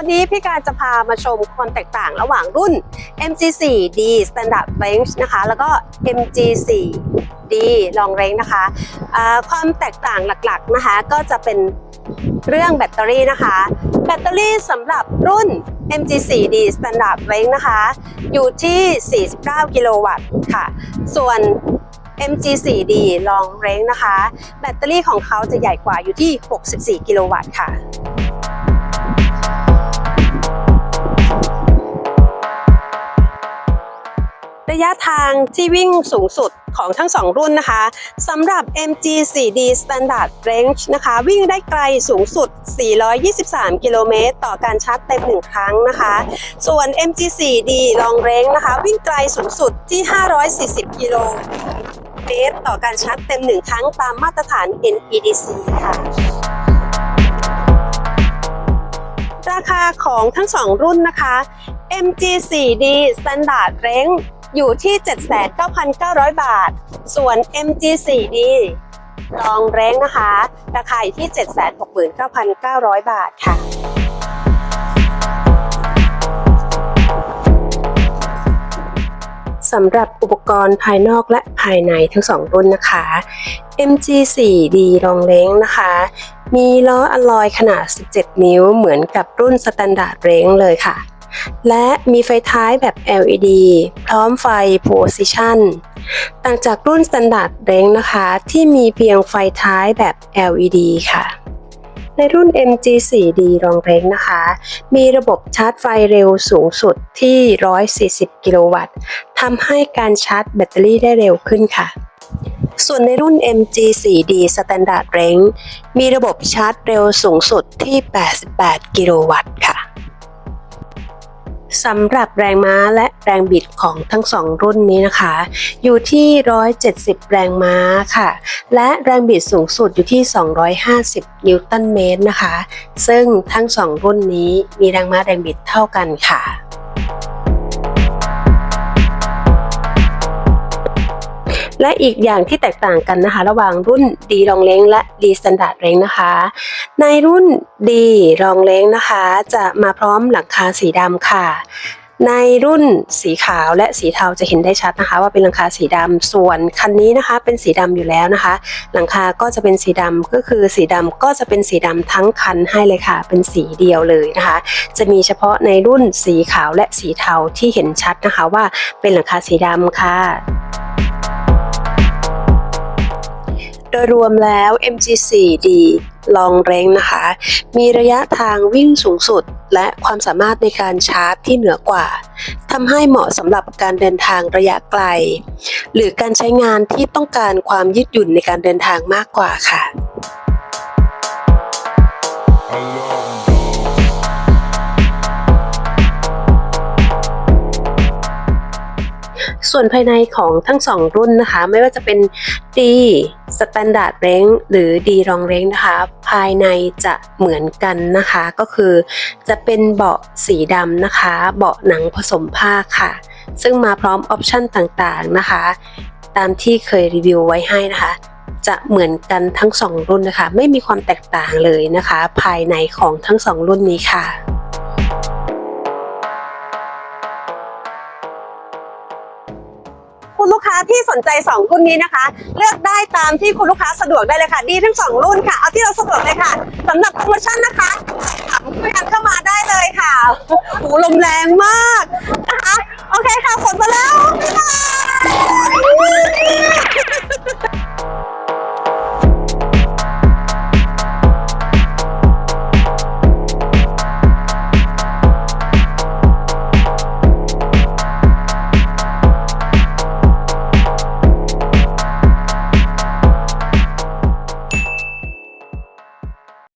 วันนี้พี่การจะพามาชมความแตกต่างระหว่างรุ่น MG4D Standard Range นะคะ แล้วก็ MG4D Long Range นะคะอ่าความแตกต่างหลักๆนะคะ ก็จะเป็นเรื่องแบตเตอรี่นะคะ แบตเตอรี่สำหรับรุ่น MG4D Standard Range นะคะ อยู่ที่ 49 กิโลวัตต์ค่ะ ส่วน MG4D Long Range นะคะ แบตเตอรี่ของเขาจะใหญ่กว่าอยู่ที่ 64 กิโลวัตต์ค่ะ ระยะทางที่วิ่งสูงสุดของทั้ง 2 รุ่นนะคะสำหรับ MG4D Standard Range นะคะ วิ่งได้ไกลสูงสุด 423 กิโลเมตร ต่อการชาร์จเต็ม 1 ครั้งนะคะ ส่วน MG4D Long Range นะคะ วิ่งไกลสูงสุดที่ 540 กิโลเมตร ต่อการชาร์จเต็ม 1 ครั้งตามมาตรฐาน NEDC ค่ะราคาของทั้ง 2 รุ่นนะคะ MG4D Standard Range อยู่ที่ 79,900 บาท ส่วน MG4D ลองแรงนะคะ ราคาอยู่ที่ 769,900 บาทค่ะ สำหรับอุปกรณ์ภายนอกและภายในทั้งสองรุ่นนะคะ MG4D รองเล้งนะคะ มีล้ออะลอยขนาด 17 นิ้วเหมือนกับรุ่น Standard Range เลยค่ะ และมีไฟท้ายแบบ LED พร้อมไฟ Position ต่างจากรุ่น Standard Range นะคะ ที่มีเพียงไฟท้ายแบบ LED ค่ะ ในรุ่น MG4D รองเร้งนะคะ มีระบบชาร์จไฟเร็วสูงสุดที่ 140 กิโลวัตต์ทำให้การชาร์จแบตเตอรี่ได้เร็วขึ้นค่ะส่วนในรุ่น MG4D Standard Range มีระบบชาร์จเร็วสูงสุดที่ 88 กิโลวัตต์ สำหรับแรงม้าและแรงบิดของทั้งสองรุ่นนี้นะคะ อยู่ที่ 170 แรงม้าค่ะ และแรงบิดสูงสุดอยู่ที่ 250 นิวตันเมตรนะคะ ซึ่งทั้งสองรุ่นนี้มีแรงม้าแรงบิดเท่ากันค่ะ และอีกอย่างที่แตกต่างกันนะคะ ระหว่างรุ่นดีรองเล้งและดีสแตนดาร์ดเล้งนะคะ ในรุ่นดีรองเล้งนะคะ จะมาพร้อมหลังคาสีดำค่ะในรุ่นสีขาวและสีเทาจะเห็นได้ชัดนะคะ ว่าเป็นหลังคาสีดำส่วนคันนี้นะคะ เป็นสีดำอยู่แล้วนะคะ หลังคาก็จะเป็นสีดำก็คือสีดำก็จะเป็นสีดำทั้งคันให้เลยค่ะ เป็นสีเดียวเลยนะคะ จะมีเฉพาะในรุ่นสีขาวและสีเทาที่เห็นชัดนะคะ ว่าเป็นหลังคาสีดำค่ะ ยรวมแล้ว MG4D ลองเร้งนะคะ มีระยะทางวิ่งสูงสุด และความสามารถในการชาร์จที่เหนือกว่าทำให้เหมาะสำหรับการเดินทางระยะไกล หรือการใช้งานที่ต้องการความยืดหยุ่นในการเดินทางมากกว่าค่ะ ส่วนภายในของทั้งสองรุ่นนะคะ ไม่ว่าจะเป็น D Standard Range หรือ D Long Range นะคะ ภายในจะเหมือนกันนะคะ ก็คือจะเป็นเบาะสีดำนะคะ เบาะหนังผสมผ้าค่ะ ซึ่งมาพร้อมออปชันต่างๆนะคะ ตามที่เคยรีวิวไว้ให้นะคะจะเหมือนกันทั้งสองรุ่นนะคะ ไม่มีความแตกต่างเลยนะคะ ภายในของทั้งสองรุ่นนี้ค่ะ กค้าที่สนใจ 2 รุ่นนี้นะคะ เลือกได้ตามที่คุณลูกค้าสะดวกได้เลยค่ะ ดีทั้ง 2 รุ่นค่ะ เอาที่เราสะดวกเลยค่ะสำหรับโปรโมชั่นนะคะถามคุยกันเข้ามาได้เลยค่ะหูลมแรงมากนะคะ โอเคค่ะฝนมาเลย